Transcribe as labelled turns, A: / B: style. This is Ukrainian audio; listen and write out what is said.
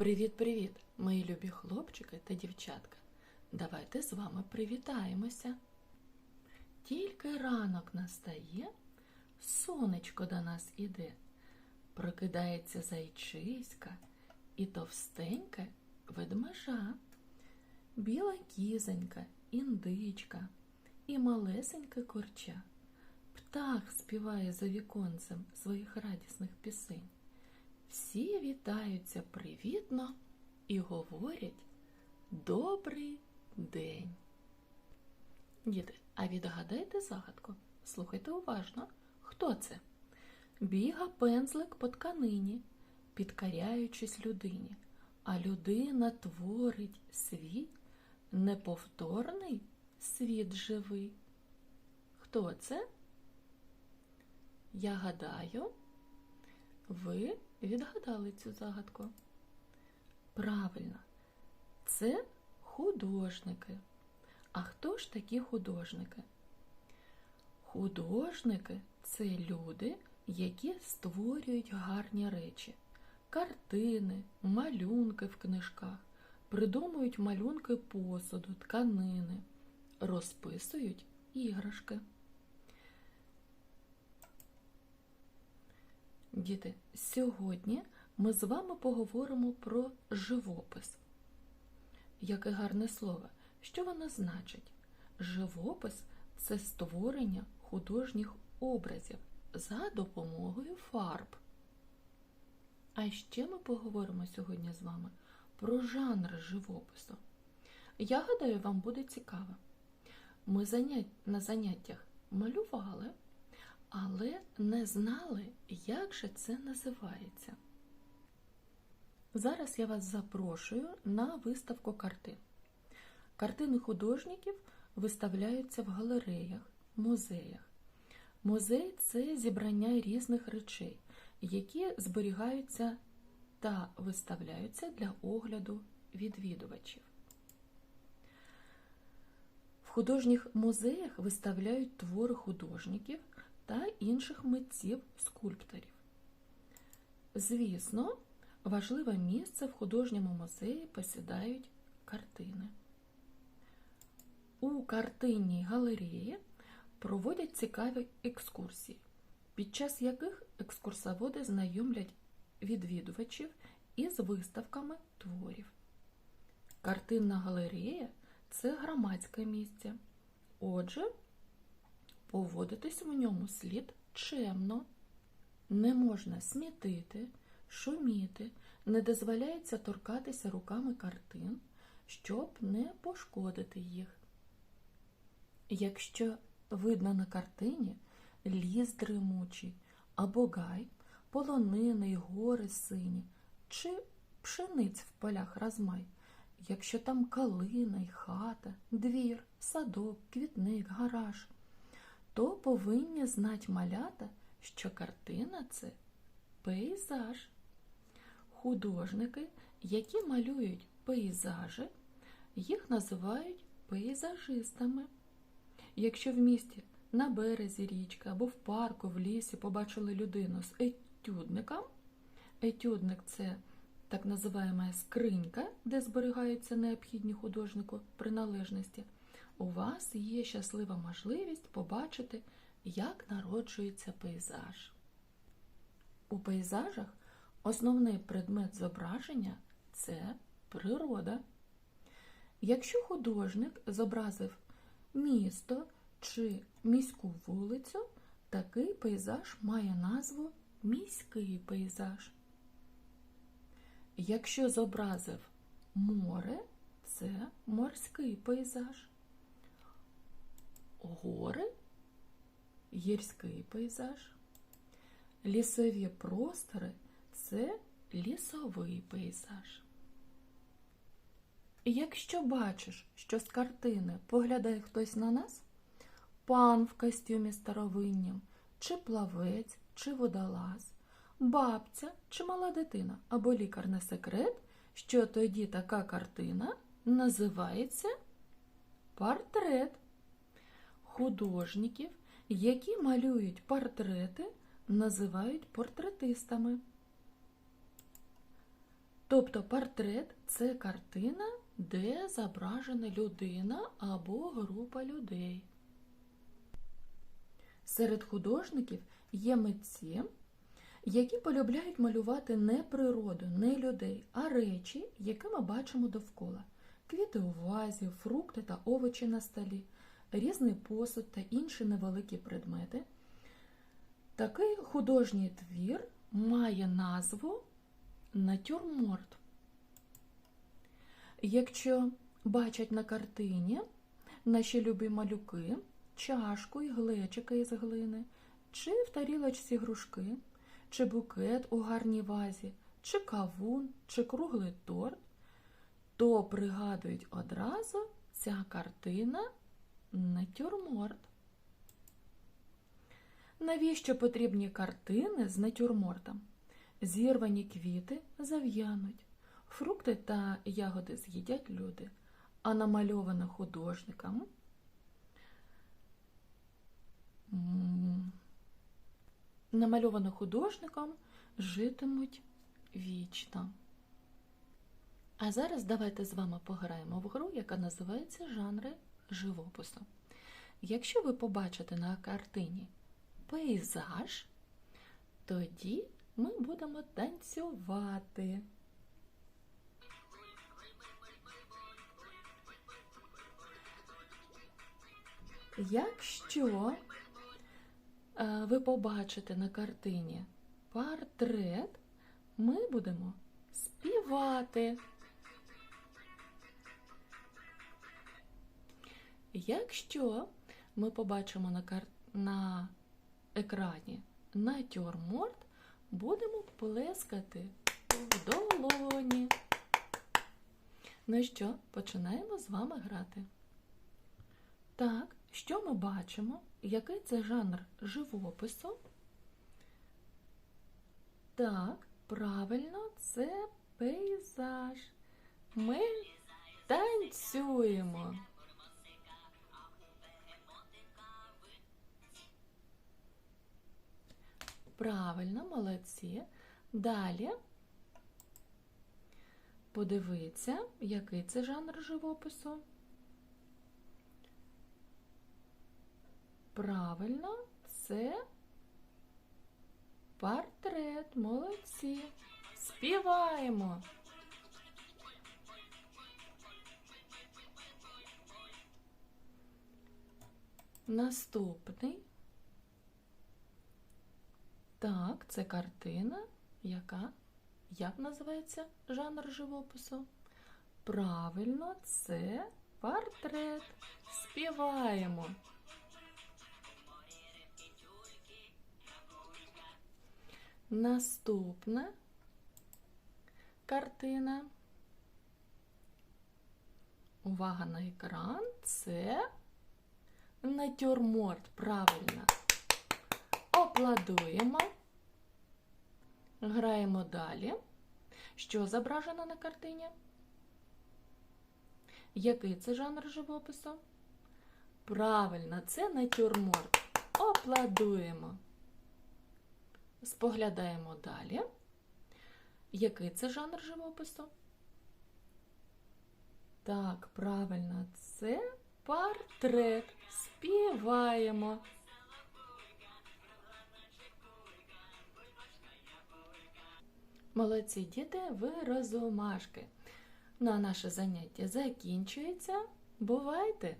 A: Привіт-привіт, мої любі хлопчики та дівчатка. Давайте з вами привітаємося. Тільки ранок настає, сонечко до нас іде. Прокидається зайчиська і товстенька ведмежа, біла кізонька, індичка і малесеньке корча. Птах співає за віконцем своїх радісних пісень. Всі вітаються привітно і говорять Добрий день. Діти, а відгадайте загадку. Слухайте уважно. Хто це? Біга пензлик по тканині, підкаряючись людині, а людина творить свій неповторний світ живий. Хто це? Я гадаю, ви відгадали цю загадку. Правильно, це художники. А хто ж такі художники? Художники це люди, які створюють гарні речі, картини, малюнки в книжках, придумують малюнки посуду, тканини, розписують іграшки. Діти, сьогодні ми з вами поговоримо про живопис. Яке гарне слово. Що воно значить? Живопис це створення художніх образів за допомогою фарб. А ще ми поговоримо сьогодні з вами про жанр живопису. Я гадаю, вам буде цікаво. Ми на заняттях малювали але не знали, як же це називається. Зараз я вас запрошую на виставку картин. Картини художників виставляються в галереях, музеях. Музей це зібрання різних речей, які зберігаються та виставляються для огляду відвідувачів. В художніх музеях виставляють твори художників та інших митців скульпторів. Звісно, важливе місце в художньому музеї посідають картини. У картинній галереї проводять цікаві екскурсії, під час яких екскурсоводи знайомлять відвідувачів із виставками творів. Картинна галерея це громадське місце. Отже, поводитись в ньому слід чемно, не можна смітити, шуміти, не дозволяється торкатися руками картин, щоб не пошкодити їх. Якщо видно на картині ліс дремучий або гай, полонини й гори сині, чи пшениць в полях розмай, якщо там калина й хата, двір, садок, квітник, гараж то повинні знати малята, що картина це пейзаж. Художники, які малюють пейзажі, їх називають пейзажистами. Якщо в місті на березі річки або в парку, в лісі побачили людину з етюдником, етюдник це так називаємо скринька, де зберігаються необхідні художнику приналежності у вас є щаслива можливість побачити, як народжується пейзаж. У пейзажах основний предмет зображення це природа. Якщо художник зобразив місто чи міську вулицю, такий пейзаж має назву міський пейзаж. Якщо зобразив море, це морський пейзаж гори, гірський пейзаж, лісові простори це лісовий пейзаж. І Якщо бачиш, що з картини поглядає хтось на нас, пан в костюмі старовиннім, чи плавець, чи водолаз, бабця чи мала дитина або лікар на секрет, що тоді така картина називається портрет художників, які малюють портрети, називають портретистами. Тобто портрет це картина, де зображена людина або група людей. Серед художників є митці, які полюбляють малювати не природу, не людей, а речі, які ми бачимо довкола. Квіти у вазі, фрукти та овочі на столі, різний посуд та інші невеликі предмети. Такий художній твір має назву натюрморт. Якщо бачать на картині наші любі малюки, чашку і глечика із глини, чи в тарілочці грушки, чи букет у гарній вазі, чи кавун, чи круглий торт, то пригадують одразу ця картина натюрморт. Навіщо потрібні картини з натюрмортом? Зірвані квіти зав'януть, фрукти та ягоди з'їдять люди, а намальоване художникам м, намальоване художником житимуть вічно. А зараз давайте з вами пограємо в гру, яка називається жанри живопису. Якщо ви побачите на картині пейзаж, тоді ми будемо танцювати. Якщо е, ви побачите на картині портрет, ми будемо співати. Якщо ми побачимо на, кар... на екрані натюрморт, будемо плескати в долоні. Ну що, починаємо з вами грати. Так, що ми бачимо? Який це жанр живопису? Так, правильно, це пейзаж. Ми танцюємо. Правильно, молодці. Далі подивіться, який це жанр живопису. Правильно, це портрет. Молодці. Співаємо. Наступний. Так, це картина, яка як називається жанр живопису? Правильно, це портрет. Співаємо. Наступна картина. Увага на екран. Це натюрморт. Правильно. Аплодуємо. Граємо далі. Що зображено на картині? Який це жанр живопису? Правильно, це натюрморт. Аплодуємо. Споглядаємо далі. Який це жанр живопису? Так, правильно, це портрет. Співаємо. Молодці діти, ви розумашки. Ну а наше заняття закінчується. Бувайте!